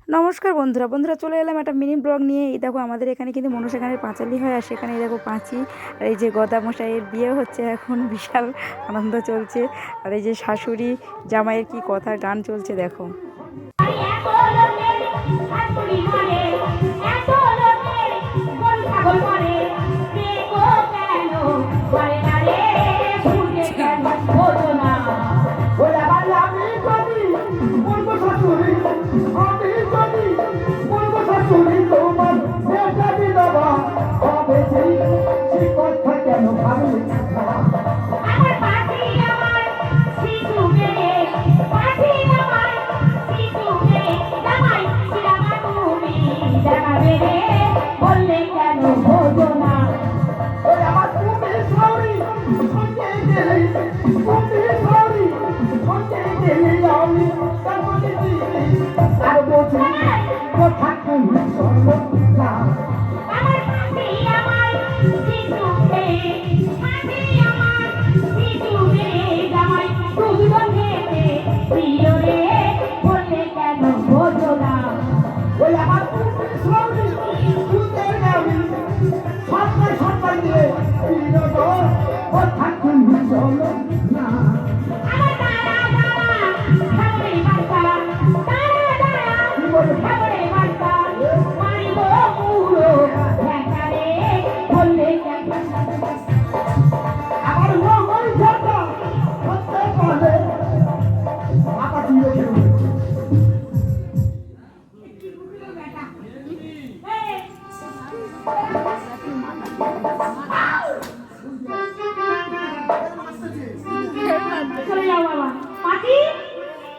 নমস্কার বন্ধুরা বন্ধুরা চলে এলাম একটা মিনি ব্লগ নিয়ে। এই দেখো আমাদের এখানে কিন্তু মনসাখানের পাঁচালি হয়, আর সেখানে দেখো পাঁচি, আর এই যে গদা মশাইয়ের বিয়ে হচ্ছে এখন, বিশাল আনন্দ চলছে। আর এই যে শাশুড়ি জামাইয়ের কি কথা, গান চলছে দেখো।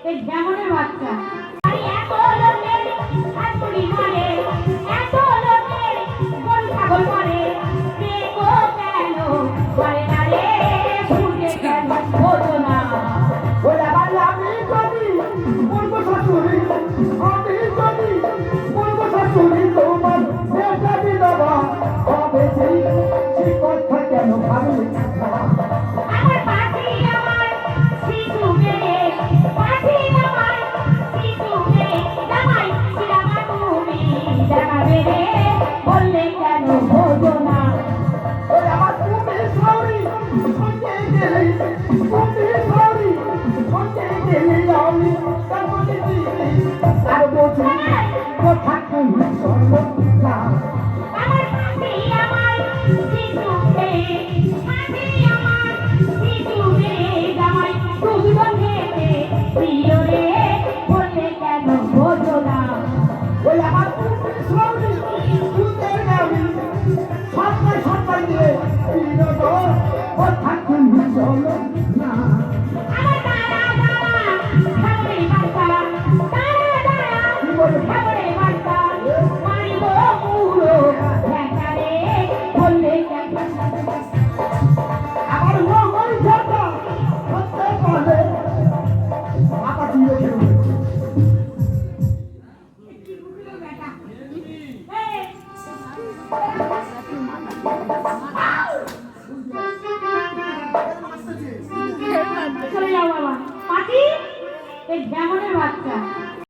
এই যেমনের বাচ্চা। আর বোঝাই কথা কি সর্বদা এই যেমনের বাচ্চা।